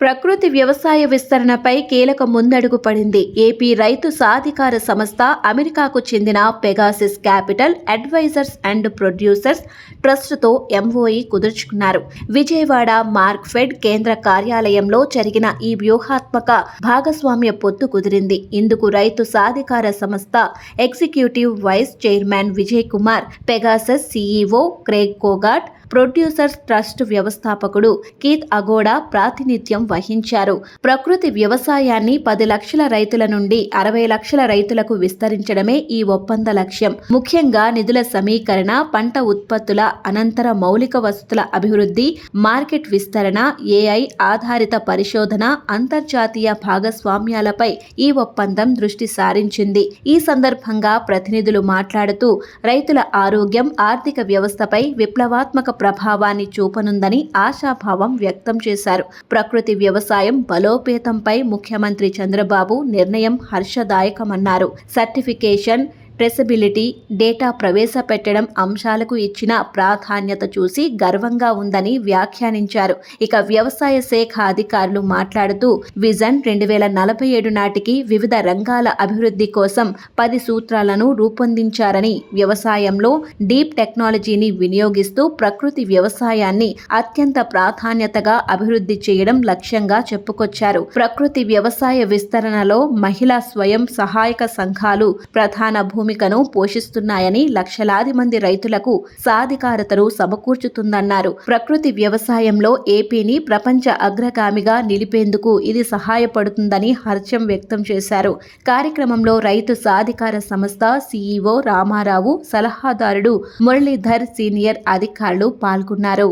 ప్రకృతి వ్యవసాయ విస్తరణపై కీలక ముందడుగు పడింది. ఏపీ రైతు సాధికార సంస్థ అమెరికాకు చెందిన Pegasus capital advisors and producers ట్రస్టుతో MOE కుదుర్చుకున్నారు. విజయవాడ మార్క్ఫెడ్ కేంద్ర కార్యాలయంలో జరిగిన ఈ వ్యూహాత్మక భాగస్వామ్య పొత్తు కుదిరింది. ఇందుకు రైతు సాధికార సంస్థ executive vice chairman Vijay Kumar Pegasus CEO Craig Cogat producers trust వ్యవస్థాపకుడు కీత్ అగోడా ప్రాతినిధ్యం వహించారు. ప్రకృతి వ్యవసాయాన్ని పది లక్షల రైతుల నుండి అరవై లక్షల రైతులకు విస్తరించడమే ఈ ఒప్పంద లక్ష్యం. ముఖ్యంగా నిధుల సమీకరణ పంట ఉత్పత్తుల అనంతర మౌలిక వసతుల అభివృద్ధి మార్కెట్ విస్తరణ ఏఐ ఆధారిత పరిశోధన అంతర్జాతీయ భాగస్వామ్యాలపై ఈ ఒప్పందం దృష్టి సారించింది. ఈ సందర్భంగా ప్రతినిధులు మాట్లాడుతూ రైతుల ఆరోగ్యం ఆర్థిక వ్యవస్థపై విప్లవాత్మక ప్రభావాన్ని చూపనుందని ఆశాభావం వ్యక్తం చేశారు. ప్రకృతి వ్యవసాయం బలోపేతంపై ముఖ్యమంత్రి చంద్రబాబు నిర్ణయం హర్షదాయకమన్నారు. సర్టిఫికేషన్ ట్రెసబిలిటీ డేటా ప్రవేశపెట్టడం అంశాలకు ఇచ్చిన ప్రాధాన్యత చూసి గర్వంగా ఉందని వ్యాఖ్యానించారు. ఇక వ్యవసాయ శాఖ అధికారులు మాట్లాడుతూ విజన్ రెండు వేల నలభై ఏడు నాటికి వివిధ రంగాల అభివృద్ధి కోసం పది సూత్రాలను రూపొందించారని వ్యవసాయంలో డీప్ టెక్నాలజీని వినియోగిస్తూ ప్రకృతి వ్యవసాయాన్ని అత్యంత ప్రాధాన్యతగా అభివృద్ధి చేయడం లక్ష్యంగా చెప్పుకొచ్చారు. ప్రకృతి వ్యవసాయ విస్తరణలో మహిళా స్వయం సహాయక సంఘాలు ప్రధాన భూమి భూమికను పోషిస్తున్నాయని లక్షలాది మంది రైతులకు సాధికారతను సమకూర్చుతుందన్నారు. ప్రకృతి వ్యవసాయంలో ఏపీని ప్రపంచ అగ్రగామిగా నిలిపేందుకు ఇది సహాయపడుతుందని హర్షం వ్యక్తం చేశారు. కార్యక్రమంలో రైతు సాధికార సంస్థ సీఈఓ రామారావు సలహాదారుడు మురళీధర్ సీనియర్ అధికారులు పాల్గొన్నారు.